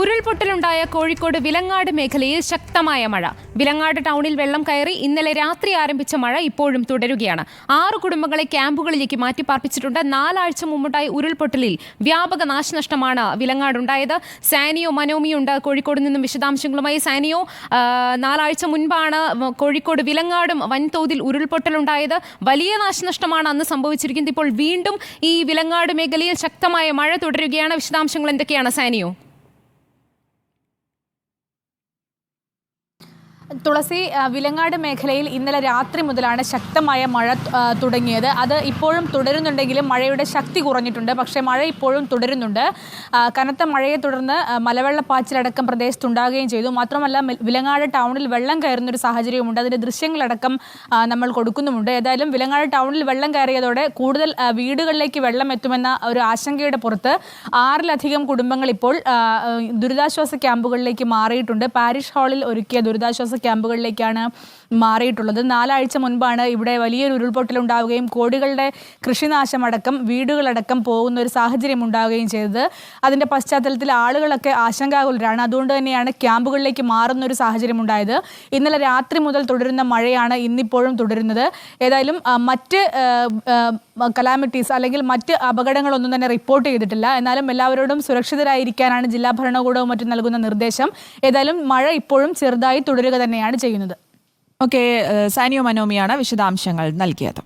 ഉരുൾപൊട്ടലുണ്ടായ കോഴിക്കോട് വിലങ്ങാട് മേഖലയിൽ ശക്തമായ മഴ. വിലങ്ങാട് ടൗണിൽ വെള്ളം കയറി ഇന്നലെ രാത്രി ആരംഭിച്ച മഴ ഇപ്പോഴും തുടരുകയാണ്. ആറ് കുടുംബങ്ങളെ ക്യാമ്പുകളിലേക്ക് മാറ്റിപ്പാർപ്പിച്ചിട്ടുണ്ട് നാലാഴ്ച മുമ്പുണ്ടായ ഉരുൾപൊട്ടലിൽ വ്യാപക നാശനഷ്ടമാണ് വിലങ്ങാടുണ്ടായത്. സാനിയോ മനോമിയുണ്ട് കോഴിക്കോട് നിന്നും വിശദാംശങ്ങളുമായി. സാനിയോ നാലാഴ്ച മുൻപാണ് കോഴിക്കോട് വിലങ്ങാടും വൻതോതിൽ ഉരുൾപൊട്ടലുണ്ടായത്. വലിയ നാശനഷ്ടമാണ് അന്ന് സംഭവിച്ചിരിക്കുന്നത്. ഇപ്പോൾ വീണ്ടും ഈ വിലങ്ങാട് മേഖലയിൽ ശക്തമായ മഴ തുടരുകയാണ്. വിശദാംശങ്ങൾ എന്തൊക്കെയാണ് സാനിയോ? തുളസി വിലങ്ങാട് മേഖലയിൽ ഇന്നലെ രാത്രി മുതലാണ് ശക്തമായ മഴ തുടങ്ങിയത്. അത് ഇപ്പോഴും തുടരുന്നുണ്ടെങ്കിലും മഴയുടെ ശക്തി കുറഞ്ഞിട്ടുണ്ട്. പക്ഷേ മഴ ഇപ്പോഴും തുടരുന്നുണ്ട്. കനത്ത മഴയെ തുടർന്ന് മലവെള്ളപ്പാച്ചിലടക്കം പ്രദേശത്തുണ്ടാകുകയും ചെയ്തു. മാത്രമല്ല വിലങ്ങാട് ടൗണിൽ വെള്ളം കയറുന്നൊരു സാഹചര്യമുണ്ട് അതിന്റെ ദൃശ്യങ്ങളടക്കം നമ്മൾ കൊടുക്കുന്നുമുണ്ട്. ഏതായാലും വിലങ്ങാട് ടൗണിൽ വെള്ളം കയറിയതോടെ കൂടുതൽ വീടുകളിലേക്ക് വെള്ളം എത്തുമെന്ന ഒരു ആശങ്കയുടെ പുറത്ത് ആറിലധികം കുടുംബങ്ങൾ ഇപ്പോൾ ദുരിതാശ്വാസ ക്യാമ്പുകളിലേക്ക് മാറിയിട്ടുണ്ട്. പാരിഷ് ഹാളിൽ ഒരുക്കിയ ദുരിതാശ്വാസ ക്യാമ്പുകളിലേക്കാണ് മാറിയിട്ടുള്ളത്. നാലാഴ്ച മുൻപാണ് ഇവിടെ വലിയൊരു ഉരുൾപൊട്ടൽ ഉണ്ടാവുകയും കോടികളുടെ കൃഷിനാശമടക്കം വീടുകളടക്കം പോകുന്ന ഒരു സാഹചര്യം ഉണ്ടാവുകയും ചെയ്തത്. അതിന്റെ പശ്ചാത്തലത്തിൽ ആളുകളൊക്കെ ആശങ്കാകുലരാണ്. അതുകൊണ്ട് തന്നെയാണ് ക്യാമ്പുകളിലേക്ക് മാറുന്ന ഒരു സാഹചര്യം ഉണ്ടായത്. ഇന്നലെ രാത്രി മുതൽ തുടരുന്ന മഴയാണ് ഇന്നിപ്പോഴും തുടരുന്നത്. ഏതായാലും മറ്റ് കലാമിറ്റീസ് അല്ലെങ്കിൽ മറ്റ് അപകടങ്ങളൊന്നും തന്നെ റിപ്പോർട്ട് ചെയ്തിട്ടില്ല. എന്നാലും എല്ലാവരോടും സുരക്ഷിതരായിരിക്കാനാണ് ജില്ലാ ഭരണകൂടവും മറ്റും നൽകുന്ന നിർദ്ദേശം. ഏതായാലും മഴ ഇപ്പോഴും ചെറുതായി തുടരുക തന്നെയാണ് ചെയ്യുന്നത്. ഓക്കെ സാനിയോ മനോമിയാണ് വിശദാംശങ്ങൾ നൽകിയത്.